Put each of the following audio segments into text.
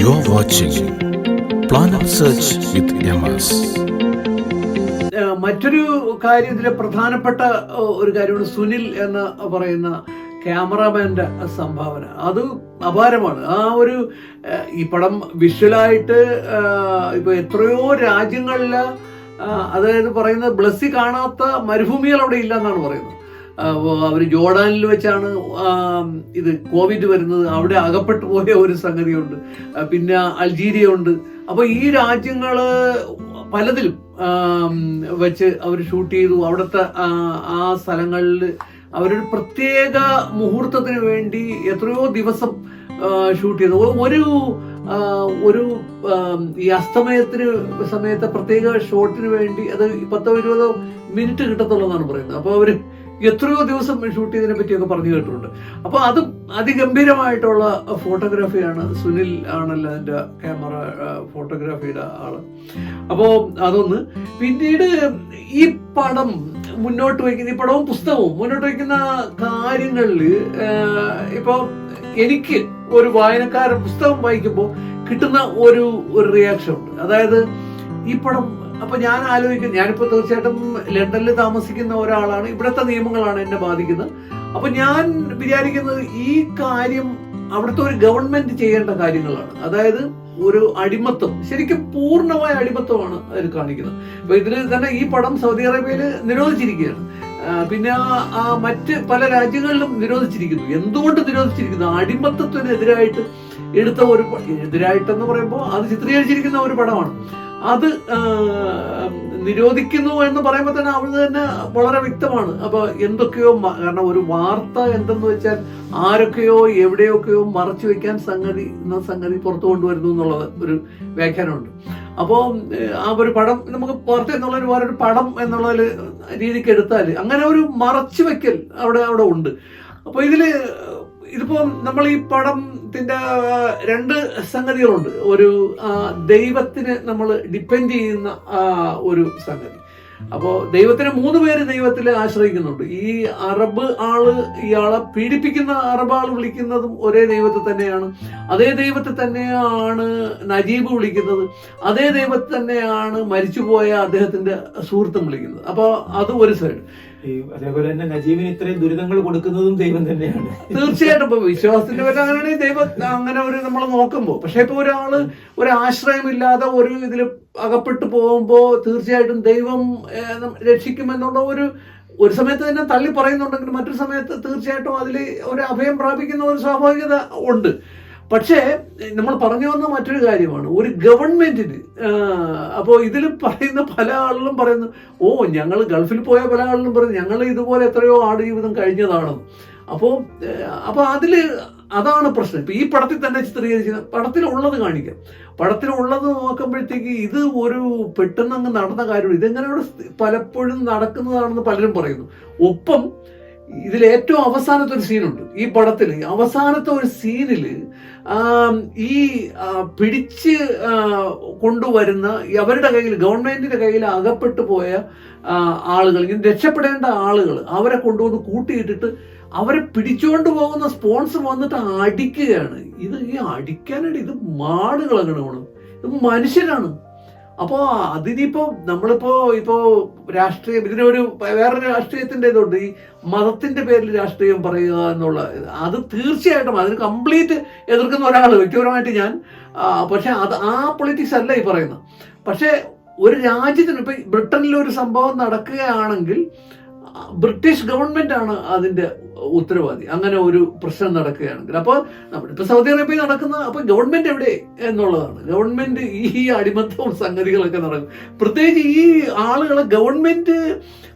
You're watching Planet Search with MS. മറ്റൊരു കാര്യം ഇതിലെ പ്രധാനപ്പെട്ട ഒരു കാര്യമാണ് സുനിൽ എന്ന് പറയുന്ന ക്യാമറാമാന്റെ സംഭാവന. അത് അപാരമാണ്. ആ ഒരു ഈ പടം വിഷ്വലായിട്ട് ഇപ്പൊ എത്രയോ രാജ്യങ്ങളിൽ അതായത് പറയുന്നത് ബ്ലസ്സി കാണാത്ത മരുഭൂമികൾ അവിടെ ഇല്ല എന്നാണ് പറയുന്നത്. അവർ ജോർഡാനിൽ വെച്ചാണ് ഇത് കോവിഡ് വരുന്നത്. അവിടെ അകപ്പെട്ടു പോയ ഒരു സംഗതിയുണ്ട്. പിന്നെ അൾജീരിയ ഉണ്ട് അപ്പോൾ ഈ രാജ്യങ്ങൾ പലതിലും വെച്ച് അവർ ഷൂട്ട് ചെയ്തു. അവിടുത്തെ ആ, സ്ഥലങ്ങളിൽ അവരൊരു പ്രത്യേക മുഹൂർത്തത്തിന് വേണ്ടി എത്രയോ ദിവസം ഷൂട്ട് ചെയ്തു. ഒരു ഒരു ഈ അസ്തമയത്തിന് സമയത്തെ പ്രത്യേക ഷോട്ടിന് വേണ്ടി അത് പത്തോ ഇരുപതോ മിനിറ്റ് കിട്ടത്തുള്ളതാണ് പറയുന്നത്. അപ്പോൾ അവർ എത്രയോ ദിവസം ഷൂട്ട് ചെയ്തതിനെ പറ്റിയൊക്കെ പറഞ്ഞു കേട്ടിട്ടുണ്ട്. അപ്പോൾ അത് അതിഗംഭീരമായിട്ടുള്ള ഫോട്ടോഗ്രാഫിയാണ് സുനിൽ ആണല്ലോ അതിന്റെ ക്യാമറ ഫോട്ടോഗ്രാഫിയുടെ ആൾ. അപ്പോൾ അതൊന്ന്. പിന്നീട് ഈ പടം മുന്നോട്ട് വയ്ക്കുന്ന ഈ പടവും പുസ്തകവും മുന്നോട്ട് വയ്ക്കുന്ന കാര്യങ്ങളിൽ ഇപ്പോൾ എനിക്ക് ഒരു വായനക്കാരൻ പുസ്തകം വായിക്കുമ്പോൾ കിട്ടുന്ന ഒരു ഒരു റിയാക്ഷൻ ഉണ്ട്. അതായത് ഈ പടം അപ്പൊ ഞാൻ ആലോചിക്കും ഞാനിപ്പോ തീർച്ചയായിട്ടും ലണ്ടനിൽ താമസിക്കുന്ന ഒരാളാണ്. ഇവിടുത്തെ നിയമങ്ങളാണ് എന്നെ ബാധിക്കുന്നത്. അപ്പൊ ഞാൻ വിചാരിക്കുന്നത് ഈ കാര്യം അവിടുത്തെ ഒരു ഗവൺമെന്റ് ചെയ്യേണ്ട കാര്യങ്ങളാണ്. അതായത് ഒരു അടിമത്വം ശരിക്കും പൂർണമായ അടിമത്തമാണ് അതിൽ കാണിക്കുന്നത്. അപ്പൊ ഇതിൽ തന്നെ ഈ പടം സൗദി അറേബ്യയിൽ നിരോധിച്ചിരിക്കുകയാണ്. പിന്നെ മറ്റ് പല രാജ്യങ്ങളിലും നിരോധിച്ചിരിക്കുന്നു. എന്തുകൊണ്ട് നിരോധിച്ചിരിക്കുന്നു? അടിമത്തത്തിനെതിരായിട്ട് എടുത്ത ഒരു എതിരായിട്ടെന്ന് പറയുമ്പോൾ അത് ചിത്രീകരിച്ചിരിക്കുന്ന ഒരു പടമാണ്. അത് നിരോധിക്കുന്നു എന്ന് പറയുമ്പോൾ തന്നെ അവിടെ തന്നെ വളരെ വ്യക്തമാണ്. അപ്പൊ എന്തൊക്കെയോ കാരണം ഒരു വാർത്ത എന്തെന്ന് വെച്ചാൽ ആരൊക്കെയോ എവിടെയൊക്കെയോ മറച്ചു വെക്കാൻ സംഗതി എന്ന സംഗതി പുറത്തു കൊണ്ടുവരുന്നു എന്നുള്ളത് ഒരു വ്യാഖ്യാനമുണ്ട്. അപ്പോൾ ആ ഒരു പടം നമുക്ക് വാർത്ത ഒരു വേറൊരു പടം എന്നുള്ള ഒരു രീതിക്ക് എടുത്താൽ അങ്ങനെ ഒരു മറച്ചു വെക്കൽ അവിടെ അവിടെ ഉണ്ട്. അപ്പൊ ഇതിൽ ഇതിപ്പോ നമ്മൾ ഈ പടത്തിന്റെ ആ, രണ്ട് സംഗതികളുണ്ട്. ഒരു ദൈവത്തിന് നമ്മൾ ഡിപ്പെൻഡ് ചെയ്യുന്ന ഒരു സംഗതി. അപ്പോ ദൈവത്തിന് മൂന്ന് പേര് ദൈവത്തിൽ ആശ്രയിക്കുന്നുണ്ട്. ഈ അറബ് ആൾ ഇയാളെ പീഡിപ്പിക്കുന്ന അറബ് ആൾ വിളിക്കുന്നതും ഒരേ ദൈവത്തെ തന്നെയാണ്. അതേ ദൈവത്തെ തന്നെയാണ് നജീബ് വിളിക്കുന്നത്. അതേ ദൈവത്തെ തന്നെയാണ് മരിച്ചുപോയ അദ്ദേഹത്തിന്റെ സുഹൃത്തും വിളിക്കുന്നത്. അപ്പോൾ അത് ഒരു സൈഡ് അതേപോലെ തന്നെ നജീബിന് ഇത്രയും ദുരിതങ്ങൾ കൊടുക്കുന്നതും ദൈവം തന്നെയാണ്. തീർച്ചയായിട്ടും ഇപ്പൊ വിശ്വാസത്തിന്റെ പേര് അങ്ങനെയാണെങ്കിൽ ദൈവം അങ്ങനെ ഒരു നമ്മൾ നോക്കുമ്പോ. പക്ഷെ ഇപ്പൊ ഒരാൾ ഒരു ആശ്രയമില്ലാതെ ഒരു ഇതിൽ അകപ്പെട്ടു പോകുമ്പോ തീർച്ചയായിട്ടും ദൈവം രക്ഷിക്കുമെന്നുള്ള ഒരു ഒരു സമയത്ത് തന്നെ തള്ളി പറയുന്നുണ്ടെങ്കിൽ മറ്റൊരു സമയത്ത് തീർച്ചയായിട്ടും അതിൽ ഒരു അഭയം പ്രാപിക്കുന്ന ഒരു സ്വാഭാവികത ഉണ്ട്. പക്ഷേ നമ്മൾ പറഞ്ഞു വന്ന മറ്റൊരു കാര്യമാണ്. ഒരു ഗവൺമെന്റിന് അപ്പോൾ ഇതിൽ പറയുന്ന പല ആളുകളും പറയുന്നു ഓ ഞങ്ങൾ ഗൾഫിൽ പോയ പല ആളുകളും പറയുന്നു ഞങ്ങൾ ഇതുപോലെ എത്രയോ ആടുജീവിതം കഴിഞ്ഞതാണ്? അപ്പോൾ അപ്പോൾ അതിൽ അതാണ് പ്രശ്നം. ഇപ്പം ഈ പടത്തിൽ തന്നെ ചിത്രീകരിച്ചത് പടത്തിലുള്ളത് കാണിക്കാം. പടത്തിലുള്ളത് നോക്കുമ്പോഴത്തേക്ക് ഇത് ഒരു പെട്ടെന്ന് അങ്ങ് നടന്ന കാര്യമാണ്. ഇതെങ്ങനെയാണ് പലപ്പോഴും നടക്കുന്നതാണെന്ന് പലരും പറയുന്നു. ഒപ്പം ഇതിൽ ഏറ്റവും അവസാനത്തെ ഒരു സീനുണ്ട്. ഈ പടത്തിൽ അവസാനത്തെ ഒരു സീനിൽ ഈ പിടിച്ച് കൊണ്ടുവരുന്ന അവരുടെ കയ്യിൽ ഗവൺമെന്റിന്റെ കയ്യിൽ അകപ്പെട്ടു പോയ ആളുകൾ ഇങ്ങനെ രക്ഷപ്പെടേണ്ട ആളുകൾ അവരെ കൊണ്ടുവന്ന് കൂട്ടിയിട്ടിട്ട് അവരെ പിടിച്ചുകൊണ്ട് പോകുന്ന സ്പോൺസർ വന്നിട്ട് അടിക്കുകയാണ്. ഇത് ഈ അടിക്കാനായിട്ട് ഇത് മാടുകളങ്ങനെ ഇത് മനുഷ്യരാണ്. അപ്പോ അതിനിപ്പോ നമ്മളിപ്പോ ഇപ്പോ രാഷ്ട്രീയം ഇതിനൊരു വേറെ രാഷ്ട്രീയത്തിന്റെ ഇതുണ്ട്. ഈ മതത്തിന്റെ പേരിൽ രാഷ്ട്രീയം പറയുക എന്നുള്ള അത് തീർച്ചയായിട്ടും അതിന് കംപ്ലീറ്റ് എതിർക്കുന്ന ഒരാൾ വ്യക്തിപരമായിട്ട് ഞാൻ. പക്ഷെ അത് ആ പൊളിറ്റിക്സ് അല്ല ഈ പറയുന്നത്. പക്ഷെ ഒരു രാജ്യത്തിന് ഇപ്പൊ ബ്രിട്ടനിൽ ഒരു സംഭവം നടക്കുകയാണെങ്കിൽ ബ്രിട്ടീഷ് ഗവൺമെന്റ് ആണ് അതിന്റെ ഉത്തരവാദി. അങ്ങനെ ഒരു പ്രശ്നം നടക്കുകയാണെങ്കിൽ. അപ്പോൾ ഇപ്പൊ സൗദി അറേബ്യ നടക്കുന്ന അപ്പൊ ഗവൺമെന്റ് എവിടെ എന്നുള്ളതാണ്. ഗവൺമെന്റ് ഈ അടിമത്തവും സംഗതികളൊക്കെ നടക്കും. പ്രത്യേകിച്ച് ഈ ആളുകളെ ഗവൺമെന്റ്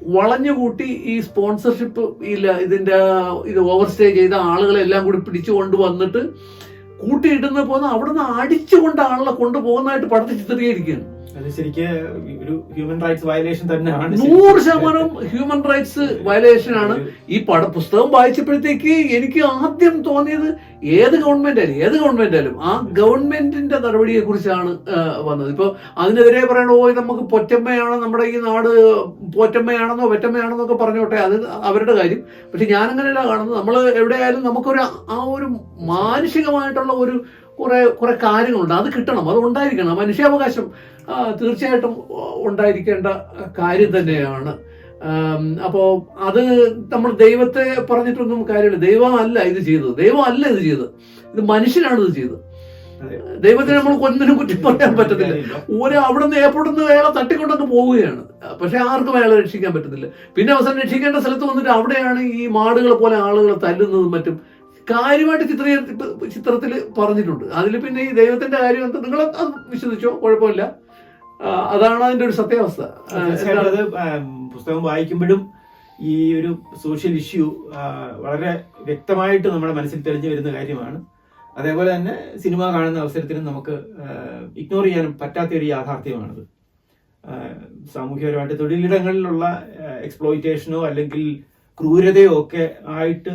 വളഞ്ഞുകൂട്ടി ഈ സ്പോൺസർഷിപ്പ് ഇല്ല ഇതിന്റെ ഇത് ഓവർസ്റ്റേ ചെയ്ത ആളുകളെ എല്ലാം കൂടി പിടിച്ചു കൊണ്ടുവന്നിട്ട് കൂട്ടിയിടുന്ന പോകുന്ന അവിടുന്ന് അടിച്ചുകൊണ്ട് ആളുകളെ കൊണ്ടുപോകുന്നതായിട്ട് പടത്തിൽ ചിത്രീകരിക്കുകയാണ്. ഒരു ഹ്യൂമൻ റൈറ്റ്സ് വയലേഷൻ തന്നെയാണ് നൂറ് ശതമാനം ഹ്യൂമൻ റൈറ്റ്സ് വയലേഷൻ ആണ്. ഈ പട പുസ്തകം വായിച്ചപ്പോഴത്തേക്ക് എനിക്ക് ആദ്യം തോന്നിയത് ഏത് ഗവൺമെന്റ് ആയാലും ഏത് ഗവൺമെന്റ് ആയാലും ആ ഗവൺമെന്റിന്റെ നടപടിയെ കുറിച്ചാണ് വന്നത്. ഇപ്പൊ അതിനെതിരെ പറയണോ നമുക്ക് പൊറ്റമ്മയാണ് നമ്മുടെ ഈ നാട് പോറ്റമ്മയാണെന്നോ പെറ്റമ്മയാണെന്നോ ഒക്കെ പറഞ്ഞോട്ടെ അത് അവരുടെ കാര്യം. പക്ഷെ ഞാൻ അങ്ങനെയല്ല കാണുന്നത്. നമ്മൾ എവിടെയായാലും നമുക്കൊരു ആ ഒരു മാനുഷികമായിട്ടുള്ള ഒരു കുറെ കുറെ കാര്യങ്ങളുണ്ട്. അത് കിട്ടണം. അത് ഉണ്ടായിരിക്കണം. മനുഷ്യാവകാശം തീർച്ചയായിട്ടും ഉണ്ടായിരിക്കേണ്ട കാര്യം തന്നെയാണ്. അപ്പോൾ അപ്പോ അത് നമ്മൾ ദൈവത്തെ പറഞ്ഞിട്ടൊന്നും കാര്യമില്ല. ദൈവമല്ല ഇത് ചെയ്തത്. ദൈവമല്ല ഇത് ചെയ്തത്. ഇത് മനുഷ്യനാണ് ഇത് ചെയ്തത്. ദൈവത്തെ ദൈവത്തിന് നമ്മൾ കൊന്നിനും കുറ്റം പറയാൻ പറ്റത്തില്ല. ഒരു അവിടുന്ന് എയർപോർട്ടിൽ നിന്ന് അയാളെ തട്ടിക്കൊണ്ടൊക്കെ പോവുകയാണ്. പക്ഷെ ആർക്കും അയാളെ രക്ഷിക്കാൻ പറ്റത്തില്ല. പിന്നെ അവസാനം രക്ഷിക്കേണ്ട സ്ഥലത്ത് വന്നിട്ട് അവിടെയാണ് ഈ മാടുകളെ പോലെ ആളുകളെ തല്ലുന്നതും മറ്റും. കാര്യമായിട്ട് ചിത്ര ചിത്രത്തിൽ പറഞ്ഞിട്ടുണ്ട്. അതിൽ പിന്നെ ഈ ദൈവത്തിന്റെ കാര്യം എന്താ നിങ്ങൾ അത് വിശ്വസിച്ചോ? കുഴപ്പമില്ല. അതാണ് അതിന്റെ ഒരു സത്യാവസ്ഥ. പുസ്തകം വായിക്കുമ്പോഴും ഈ ഒരു സോഷ്യൽ ഇഷ്യൂ വളരെ വ്യക്തമായിട്ട് നമ്മുടെ മനസ്സിൽ തെളിഞ്ഞു വരുന്ന കാര്യമാണ്. അതേപോലെ തന്നെ സിനിമ കാണുന്ന അവസരത്തിലും നമുക്ക് ഇഗ്നോർ ചെയ്യാൻ പറ്റാത്ത ഒരു യാഥാർത്ഥ്യമാണത്. സാമൂഹ്യപരമായിട്ട് തൊഴിലിടങ്ങളിലുള്ള എക്സ്പ്ലോയിറ്റേഷനോ അല്ലെങ്കിൽ ക്രൂരതയോ ഒക്കെ ആയിട്ട്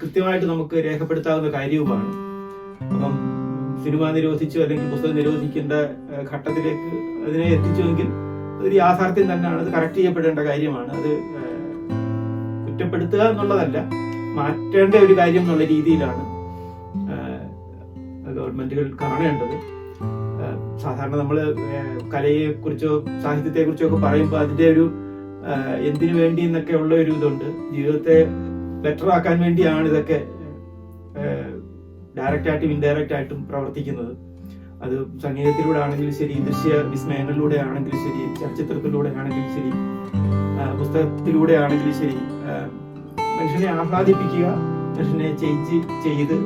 കൃത്യമായിട്ട് നമുക്ക് രേഖപ്പെടുത്താവുന്ന കാര്യവുമാണ്. അപ്പം സിനിമ നിരോധിച്ചു അല്ലെങ്കിൽ പുസ്തകം നിരോധിക്കേണ്ട ഘട്ടത്തിലേക്ക് അതിനെ എത്തിച്ചുവെങ്കിൽ ഒരു യാഥാർത്ഥ്യം തന്നെയാണ്. അത് കറക്റ്റ് ചെയ്യപ്പെടേണ്ട കാര്യമാണ്. അത് കുറ്റപ്പെടുത്തുക എന്നുള്ളതല്ല മാറ്റേണ്ട ഒരു കാര്യം എന്നുള്ള രീതിയിലാണ് ഗവൺമെന്റുകൾ കാണേണ്ടത്. സാധാരണ നമ്മൾ കലയെ കുറിച്ചോ സാഹിത്യത്തെ കുറിച്ചോ ഒക്കെ പറയുമ്പോൾ അതിന്റെ ഒരു എന്തിനു വേണ്ടി എന്നൊക്കെ ഉള്ള ഒരു ഇതുണ്ട്. ജീവിതത്തെ ബെറ്റർ ആക്കാൻ വേണ്ടിയാണ് ഇതൊക്കെ ഡയറക്റ്റ് ആയിട്ടും ഇൻഡയറക്റ്റ് ആയിട്ടും പ്രവർത്തിക്കുന്നത്. അത് സംഗീതത്തിലൂടെ ആണെങ്കിലും ശരി ദൃശ്യ വിസ്മയങ്ങളിലൂടെ ആണെങ്കിലും ശരി ചലച്ചിത്രത്തിലൂടെ ആണെങ്കിലും ശരി പുസ്തകത്തിലൂടെ ആണെങ്കിലും ശരി മനുഷ്യനെ ആഹ്ലാദിപ്പിക്കുക മനുഷ്യനെ ചേഞ്ച് ചെയ്ത്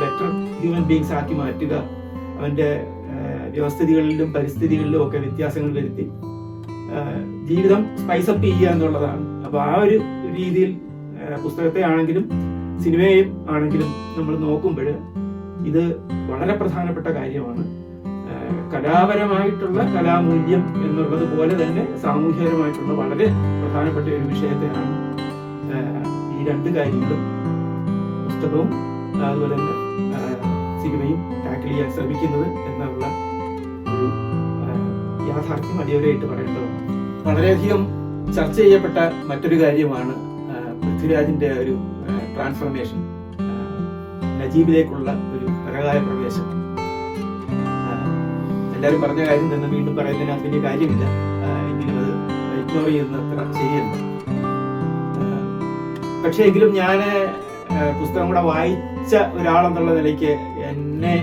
ബെറ്റർ ഹ്യൂമൻ ബീങ്സ് ആക്കി മാറ്റുക അവന്റെ വ്യവസ്ഥിതികളിലും പരിസ്ഥിതികളിലും ഒക്കെ വ്യത്യാസങ്ങൾ വരുത്തി ജീവിതം സ്പൈസപ്പ് ചെയ്യുക എന്നുള്ളതാണ്. അപ്പൊ ആ ഒരു രീതിയിൽ പുസ്തകത്തെ ആണെങ്കിലും സിനിമയും ആണെങ്കിലും നമ്മൾ നോക്കുമ്പോൾ ഇത് വളരെ പ്രധാനപ്പെട്ട കാര്യമാണ്. കലാപരമായിട്ടുള്ള കലാമൂല്യം എന്നുള്ളത് പോലെ തന്നെ സാമൂഹികപരമായിട്ടുള്ള വളരെ പ്രധാനപ്പെട്ട ഒരു വിഷയത്തെയാണ് ഈ രണ്ട് കാര്യങ്ങളും. പുസ്തകവും അതുപോലെ തന്നെ സിനിമയും ടാക്കിൾ ചെയ്യാൻ ശ്രമിക്കുന്നത് എന്നുള്ള യാഥാർത്ഥ്യം അടിയോരായിട്ട് പറയേണ്ടതാണ് വളരെയധികം ചർച്ച ചെയ്യപ്പെട്ട മറ്റൊരു കാര്യമാണ് പൃഥ്വിരാജിന്റെ ഒരു ട്രാൻസ്ഫോർമേഷൻ നജീബിലേക്കുള്ള ഒരു പരകായ പ്രവേശം. എല്ലാവരും പറഞ്ഞ കാര്യം തന്നെ വീണ്ടും പറയുന്നതിന് അതിന് കാര്യമില്ല. എങ്കിലും അത് ഇഗ്നോർ ചെയ്യുന്ന അത്ര ശരിയല്ല. പക്ഷേ എങ്കിലും ഞാൻ പുസ്തകം കൂടെ വായിച്ച ഒരാളെന്നുള്ള നിലയ്ക്ക് എന്നെ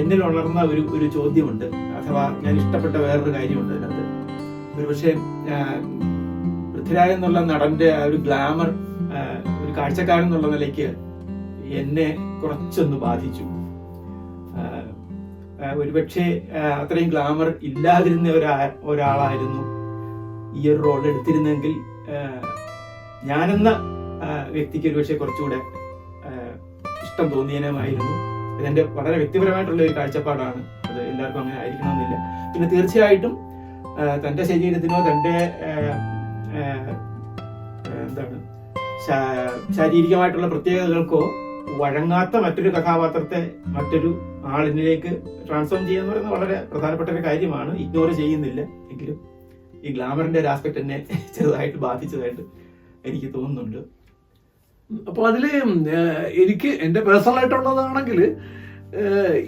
എന്നിൽ ഉണർന്ന ഒരു ഒരു ചോദ്യമുണ്ട്. അഥവാ ഞാൻ ഇഷ്ടപ്പെട്ട വേറൊരു കാര്യമുണ്ട് അതിനകത്ത്. ഒരുപക്ഷെ പൃഥ്വിരാജ് എന്നുള്ള നടന്റെ ആ ഒരു ഗ്ലാമർ ഒരു കാഴ്ചക്കാരൻ എന്നുള്ള നിലയ്ക്ക് എന്നെ കുറച്ചൊന്ന് ബാധിച്ചു. ഒരുപക്ഷെ അത്രയും ഗ്ലാമർ ഇല്ലാതിരുന്ന ഒരാ ഒരാളായിരുന്നു ഈ ഒരു റോൾ എടുത്തിരുന്നെങ്കിൽ ഞാനെന്ന വ്യക്തിക്ക് ഒരുപക്ഷെ കുറച്ചുകൂടെ ഇഷ്ടം തോന്നിയനുമായിരുന്നു ഇതെന്റെ വളരെ വ്യക്തിപരമായിട്ടുള്ള ഒരു കാഴ്ചപ്പാടാണ്. അത് എല്ലാവർക്കും അങ്ങനെ ആയിരിക്കണമെന്നില്ല. പിന്നെ തീർച്ചയായിട്ടും തന്റെ ശരീരത്തിനോ ആ, എന്താണ് ശാരീരികമായിട്ടുള്ള പ്രത്യേകതകൾക്കോ വഴങ്ങാത്ത മറ്റൊരു കഥാപാത്രത്തെ മറ്റൊരു ആളിനിലേക്ക് ട്രാൻസ്ഫോം ചെയ്യുക പറയുന്നത് വളരെ പ്രധാനപ്പെട്ട ഒരു കാര്യമാണ്. ഇഗ്നോർ ചെയ്യുന്നില്ല എങ്കിലും ഈ ഗ്ലാമറിന്റെ ഒരു ആസ്പെക്ട് എന്നെ ചെറുതായിട്ട് ബാധിച്ചതായിട്ട് എനിക്ക് തോന്നുന്നുണ്ട്. അപ്പൊ അതിൽ എനിക്ക് എന്റെ പേഴ്സണൽ ആയിട്ടുള്ളതാണെങ്കിൽ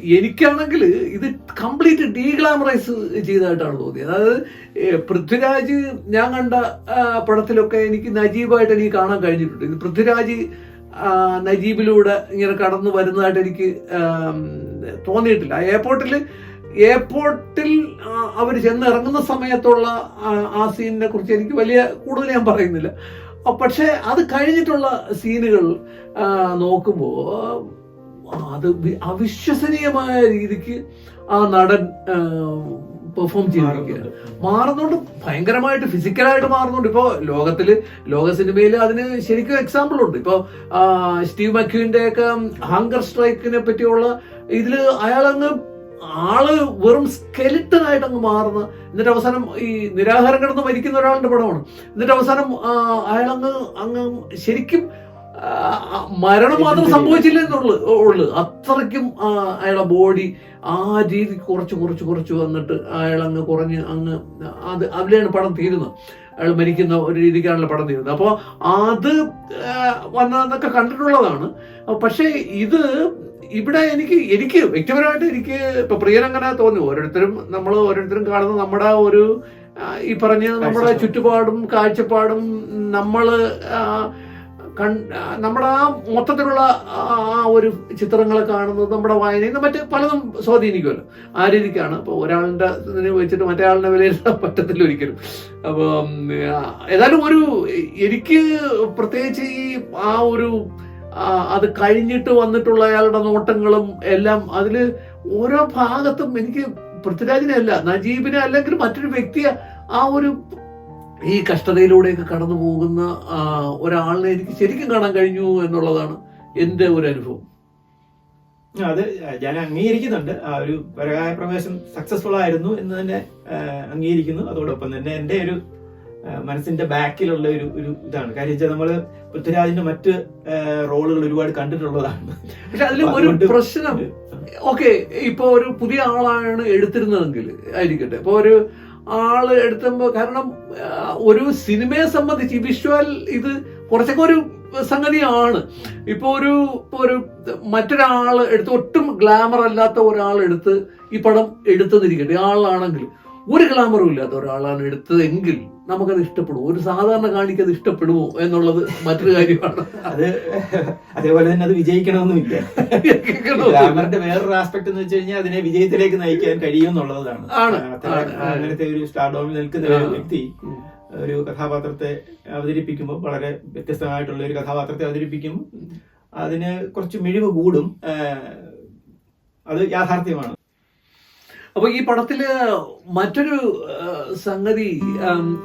എനിക്കാണെങ്കിൽ ഇത് കംപ്ലീറ്റ് ഡീഗ്ലാമറൈസ് ചെയ്തതായിട്ടാണ് തോന്നിയത്. അതായത് പൃഥ്വിരാജ് ഞാൻ കണ്ട പടത്തിലൊക്കെ എനിക്ക് നജീബായിട്ട് എനിക്ക് കാണാൻ കഴിഞ്ഞിട്ടുണ്ട്. ഇത് പൃഥ്വിരാജ് നജീബിലൂടെ ഇങ്ങനെ കടന്നു വരുന്നതായിട്ട് എനിക്ക് തോന്നിയിട്ടില്ല. എയർപോർട്ടിൽ എയർപോർട്ടിൽ അവർ ചെന്ന് ഇറങ്ങുന്ന സമയത്തുള്ള ആ- സീനിനെ കുറിച്ച് എനിക്ക് വലിയ കൂടുതൽ ഞാൻ പറയുന്നില്ല. പക്ഷേ അത് കഴിഞ്ഞിട്ടുള്ള സീനുകൾ നോക്കുമ്പോൾ അത് അവിശ്വസനീയമായ രീതിക്ക് ആ നടൻ പെർഫോം ചെയ്തിരിക്കുകയാണ്. മാറുന്നുണ്ട്. ഭയങ്കരമായിട്ട് ഫിസിക്കലായിട്ട് മാറുന്നുണ്ട്. ഇപ്പോൾ ലോകത്തിൽ ലോക സിനിമയിൽ അതിന് ശരിക്കും എക്സാമ്പിൾ ഉണ്ട്. ഇപ്പോൾ സ്റ്റീവ് മക്യൂവിന്റെ ഒക്കെ ഹങ്കർ സ്ട്രൈക്കിനെ പറ്റിയുള്ള ഇതിൽ അയാൾ അങ്ങ് ആൾ വെറും ആയിട്ട് അങ്ങ് മാറുന്ന എന്നിട്ട് അവസാനം ഈ നിരാഹാരം കിടന്ന് മരിക്കുന്ന ഒരാളുടെ പടമാണ്. എന്നിട്ട് അവസാനം അയാൾ അയാളങ്ങ് അങ്ങ് ശരിക്കും മരണം മാത്രം സംഭവിച്ചില്ല എന്നുള്ളു ഉള്ളു. അത്രയ്ക്കും അയാളെ ബോഡി ആ രീതി കുറച്ച് കുറച്ച് കുറച്ച് വന്നിട്ട് അയാൾ അങ്ങ് കുറഞ്ഞ് അങ്ങ് അത് അതിലാണ് പടം തീരുന്നത്. അയാൾ മരിക്കുന്ന ഒരു രീതിക്കാണല്ലോ പടം തീരുന്നത്. അപ്പോൾ അത് വന്നതൊക്കെ വന്നതെന്നൊക്കെ കണ്ടിട്ടുള്ളതാണ്. പക്ഷേ ഇത് ഇവിടെ എനിക്ക് എനിക്ക് വ്യക്തിപരമായിട്ട് എനിക്ക് ഇപ്പൊ പ്രിയനങ്ങനെ തോന്നി. ഓരോരുത്തരും നമ്മൾ ഓരോരുത്തരും കാണുന്ന നമ്മുടെ ഒരു ഈ പറഞ്ഞ നമ്മുടെ. ചുറ്റുപാടും കാഴ്ചപ്പാടും നമ്മൾ കൺ- നമ്മുടെ ആ മൊത്തത്തിലുള്ള ആ ആ ഒരു ചിത്രങ്ങൾ കാണുന്നത് നമ്മുടെ വായനയിൽ നിന്ന് മറ്റ് പലതും സ്വാധീനിക്കുമല്ലോ. ആ രീതിക്കാണ്. അപ്പോൾ ഒരാളുടെ ഇതിനെ വെച്ചിട്ട് മറ്റേ ആളിനെ വിലയിരുത്താൻ പറ്റത്തില്ല ഒരിക്കലും. അപ്പോൾ ഏതായാലും ഒരു എനിക്ക് പ്രത്യേകിച്ച് ഈ ആ ഒരു അത് കഴിഞ്ഞിട്ട് വന്നിട്ടുള്ള അയാളുടെ നോട്ടങ്ങളും എല്ലാം അതിൽ ഓരോ ഭാഗത്തും എനിക്ക് പൃഥ്വിരാജിനെ അല്ല നജീബിനെ അല്ലെങ്കിൽ മറ്റൊരു വ്യക്തിയെ ആ ഒരു ഈ കഷ്ടതയിലൂടെയൊക്കെ കടന്നു പോകുന്ന ഒരാളിനെ എനിക്ക് ശരിക്കും കാണാൻ കഴിഞ്ഞു എന്നുള്ളതാണ് എന്റെ ഒരു അനുഭവം. അത് ഞാൻ അംഗീകരിക്കുന്നുണ്ട്. ആ ഒരു പരകായ പ്രവേശം സക്സസ്ഫുൾ ആയിരുന്നു എന്ന് തന്നെ അംഗീകരിക്കുന്നു. അതോടൊപ്പം തന്നെ എന്റെ ഒരു മനസ്സിന്റെ ബാക്കിലുള്ള ഒരു ഒരു ഇതാണ്. കാര്യം വെച്ചാൽ നമ്മൾ പൃഥ്വിരാജിന്റെ മറ്റ് റോളുകൾ ഒരുപാട് കണ്ടിട്ടുള്ളതാണ്. പക്ഷെ അതിൽ ഒരു പ്രശ്നം ഓക്കെ ഇപ്പൊ ഒരു പുതിയ ആളാണ് എടുത്തിരുന്നതെങ്കിൽ ആയിരിക്കട്ടെ. ഇപ്പൊ ഒരു ആൾ എടുത്തുമ്പോൾ കാരണം ഒരു സിനിമയെ സംബന്ധിച്ച് വിഷ്വൽ ഇത് കുറച്ചൊക്കെ ഒരു സംഗതിയാണ്. ഇപ്പൊ ഒരു ഒരു മറ്റൊരാൾ എടുത്ത് ഒട്ടും ഗ്ലാമർ അല്ലാത്ത ഒരാൾ എടുത്ത് ഈ പടം എടുത്തു നിൽക്കട്ടെ ആളാണെങ്കിൽ. ഒരു ഗ്ലാമറും ഇല്ലാത്ത ഒരാളാണ് എടുത്തതെങ്കിൽ നമുക്കത് ഇഷ്ടപ്പെടും ഒരു സാധാരണ കാണിക്ക് അത് ഇഷ്ടപ്പെടുമോ എന്നുള്ളത് മറ്റൊരു കാര്യമാണ്. അത് അതേപോലെ തന്നെ അത് വിജയിക്കണമെന്നുമില്ല. ഗ്ലാമറിന്റെ വേറൊരു ആസ്പെക്ട് എന്ന് വെച്ച് കഴിഞ്ഞാൽ അതിനെ വിജയത്തിലേക്ക് നയിക്കാൻ കഴിയും എന്നുള്ളതാണ്. അങ്ങനത്തെ ഒരു സ്റ്റാർഡോമിൽ നിൽക്കുന്ന ഒരു വ്യക്തി ഒരു കഥാപാത്രത്തെ അവതരിപ്പിക്കുമ്പോൾ വളരെ വ്യത്യസ്തമായിട്ടുള്ള ഒരു കഥാപാത്രത്തെ അവതരിപ്പിക്കുമ്പോൾ അതിന് കുറച്ച് മിഴിവ് കൂടും. അത് യാഥാർത്ഥ്യമാണ്. അപ്പൊ ഈ പടത്തിൽ മറ്റൊരു സംഗതി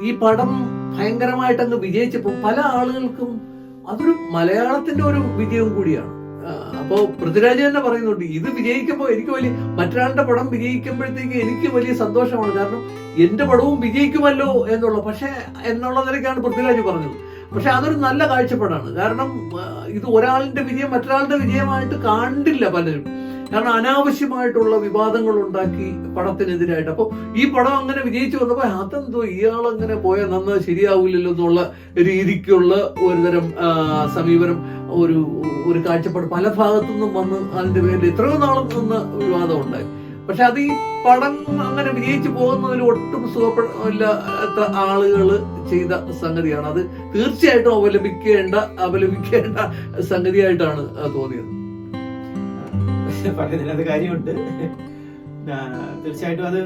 ഈ പടം ഭയങ്കരമായിട്ട് അങ്ങ് വിജയിച്ചപ്പോ പല ആളുകൾക്കും അതൊരു മലയാളത്തിന്റെ ഒരു വിജയം കൂടിയാണ്. അപ്പോ പൃഥ്വിരാജ് തന്നെ പറയുന്നുണ്ട് ഇത് വിജയിക്കുമ്പോൾ എനിക്ക് വലിയ മറ്റൊരാളുടെ പടം വിജയിക്കുമ്പോഴത്തേക്ക് എനിക്ക് വലിയ സന്തോഷമാണ്. കാരണം എന്റെ പടവും വിജയിക്കുമല്ലോ എന്നുള്ള പക്ഷെ എന്നുള്ള നിലയ്ക്കാണ് പൃഥ്വിരാജ് പറഞ്ഞത്. പക്ഷെ അതൊരു നല്ല കാഴ്ചപ്പാടാണ്. കാരണം ഇത് ഒരാളിന്റെ വിജയം മറ്റൊരാളുടെ വിജയമായിട്ട് കണ്ടില്ല പലരും. കാരണം അനാവശ്യമായിട്ടുള്ള വിവാദങ്ങൾ ഉണ്ടാക്കി പടത്തിനെതിരായിട്ട് അപ്പോൾ ഈ പടം അങ്ങനെ വിജയിച്ചു വന്നപ്പോൾ അതെന്തോ ഇയാൾ അങ്ങനെ പോയാൽ നന്നാ ശരിയാവില്ലല്ലോ എന്നുള്ള രീതിക്കുള്ള ഒരുതരം സമീപനം ഒരു ഒരു കാഴ്ചപ്പാട് പല ഭാഗത്തു നിന്നും വന്ന് അതിന്റെ പേരിൽ എത്രയോ നാളും നിന്ന് വിവാദം ഉണ്ടായി. പക്ഷെ അത് ഈ പടം അങ്ങനെ വിജയിച്ചു പോകുന്നതിൽ ഒട്ടും സുഖപ്പെടില്ലാത്ത ആളുകൾ ചെയ്ത സംഗതിയാണ്. അത് തീർച്ചയായിട്ടും അവലംബിക്കേണ്ട അവലംബിക്കേണ്ട സംഗതിയായിട്ടാണ് തോന്നിയത്. പറയുന്നതിനകത്ത് കാര്യമുണ്ട്. തീർച്ചയായിട്ടും അത്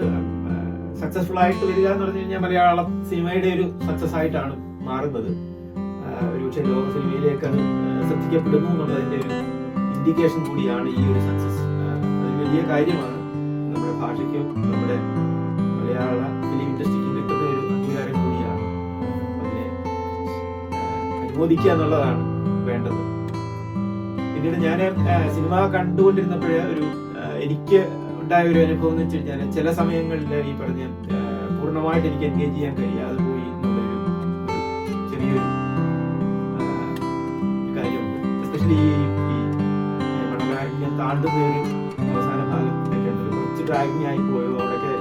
സക്സസ്ഫുൾ ആയിട്ട് വരിക എന്ന് പറഞ്ഞു കഴിഞ്ഞാൽ മലയാള സിനിമയുടെ ഒരു സക്സസ് ആയിട്ടാണ് മാറുന്നത്. ഒരുപക്ഷെ ഒരു പക്ഷേ ലോക സിനിമയിലേക്ക് അത് ശ്രദ്ധിക്കപ്പെടുന്നു എന്നുള്ളതിന്റെ ഒരു ഇൻഡിക്കേഷൻ കൂടിയാണ് ഈ ഒരു സക്സസ് അതൊരു വലിയ കാര്യമാണ്. നമ്മുടെ ഭാഷയ്ക്കും നമ്മുടെ മലയാള ഫിലിം ഇൻഡസ്ട്രിക്കും കിട്ടുന്ന ഒരു അംഗീകാരം കൂടിയാണ്. അതിനെ അനുമോദിക്കുക എന്നുള്ളതാണ് വേണ്ടത്. പിന്നീട് ഞാൻ സിനിമ കണ്ടുകൊണ്ടിരുന്നപ്പോഴേ ഒരു എനിക്ക് ഉണ്ടായ ഒരു അനുഭവം എന്ന് വെച്ച് കഴിഞ്ഞാൽ ചില സമയങ്ങളിൽ ഈ പറഞ്ഞ പൂർണമായിട്ട് എനിക്ക് എൻഗേജ് ചെയ്യാൻ കഴിയാതെ പോയി എന്നുള്ളൊരു ചെറിയൊരു കാര്യമുണ്ട്. എസ്പെഷ്യലി ഈ മണലാരണ്യം താണ്ടുന്ന ഒരു അവസാന ഭാഗത്തൊക്കെ കുറച്ച് ഡ്രാഗിങ് ആയി പോയോ? അവിടെയൊക്കെ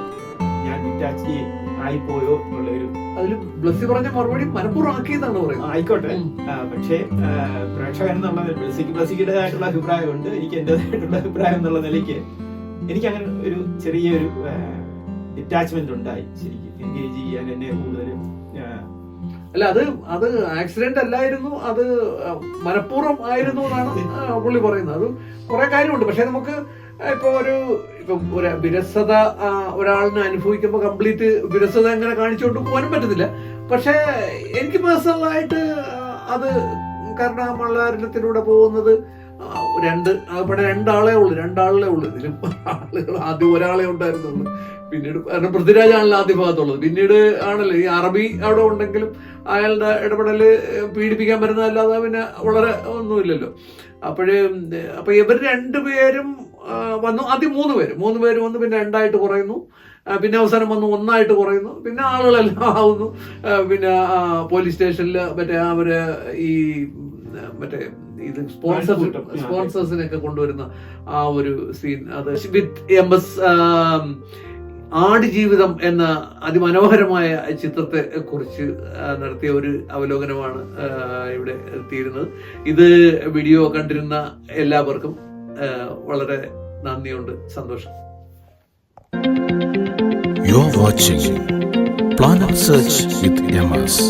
ഞാൻ ഡിറ്റാച്ച് ആയി പോയോ? ഒരു അതിൽ ബ്ലസ്സി പറഞ്ഞ മറുപടി മനഃപൂർവം ആക്കിയതാണ് പറയുന്നത്. ആയിക്കോട്ടെ. പക്ഷേ പ്രേക്ഷകൻ എന്നുള്ള ബ്ലസിക്ക് ബ്ലസിക്കുടേതായിട്ടുള്ള അഭിപ്രായമുണ്ട്. എനിക്ക് എന്റേതായിട്ടുള്ള അഭിപ്രായം എന്നുള്ള നിലയ്ക്ക് എനിക്ക് അങ്ങനെ ഒരു ചെറിയൊരു ഡിറ്റാച്ച്മെന്റ് ഉണ്ടായി ശരിക്കും. എൻഗേജ് ചെയ്യാൻ എന്നെ കൂടുതൽ അല്ല അത് അത് ആക്സിഡന്റ് അല്ലായിരുന്നു അത് മനഃപൂർവം ആയിരുന്നു എന്നാണ് പുള്ളി പറയുന്നത്. അത് കുറെ കാര്യമുണ്ട്. പക്ഷെ നമുക്ക് ഇപ്പൊ ഒരു ഇപ്പൊ ഒരു വിരസത ഒരാളിനെ അനുഭവിക്കുമ്പോൾ കംപ്ലീറ്റ് വിരസത എങ്ങനെ കാണിച്ചുകൊണ്ട് പോകാനും പറ്റത്തില്ല. പക്ഷെ എനിക്ക് പേഴ്സണലായിട്ട് അത് കരുണാമള്ളാരണത്തിലൂടെ പോകുന്നത് ആ, രണ്ട് അവിടെ രണ്ടാളേ ഉള്ളൂ രണ്ടാളേ ഉള്ളൂ. ഇതിലും ആളുകൾ ആദ്യം ഒരാളെ ഉണ്ടായിരുന്നുള്ളൂ. പിന്നീട് കാരണം പൃഥ്വിരാജാണല്ലോ ആദ്യ ഭാഗത്തുള്ളത്. പിന്നീട് ആണല്ലോ ഈ അറബി അവിടെ ഉണ്ടെങ്കിലും അയാളുടെ ഇടപെടൽ പീഡിപ്പിക്കാൻ പറ്റുന്നതല്ലാതെ പിന്നെ വളരെ ഒന്നുമില്ലല്ലോ. അപ്പോഴേ അപ്പൊ ഇവർ രണ്ടുപേരും വന്നു. ആദ്യം മൂന്ന് പേര്. മൂന്ന് പേര് വന്നു പിന്നെ രണ്ടായിട്ട് കുറയുന്നു. പിന്നെ അവസാനം വന്നു ഒന്നായിട്ട് കുറയുന്നു. പിന്നെ ആളുകളെല്ലാം ആവുന്നു. പിന്നെ പോലീസ് സ്റ്റേഷനിൽ മറ്റേ അവർ ഈ മറ്റേ ഇത് സ്പോൺസർ. സ്പോൺസേഴ്സിനൊക്കെ കൊണ്ടുവരുന്ന ആ ഒരു സീൻ. അത് വിത്ത് എം എസ് ആടുജീവിതം എന്ന അതിമനോഹരമായ ചിത്രത്തെ കുറിച്ച് നടത്തിയ ഒരു അവലോകനമാണ് ഇവിടെ എത്തിയിരുന്നത് ഇത് വീഡിയോ കണ്ടിരുന്ന എല്ലാവർക്കും വളരെ നന്ദിയുണ്ട് സന്തോഷം. You are watching Planet Search with M S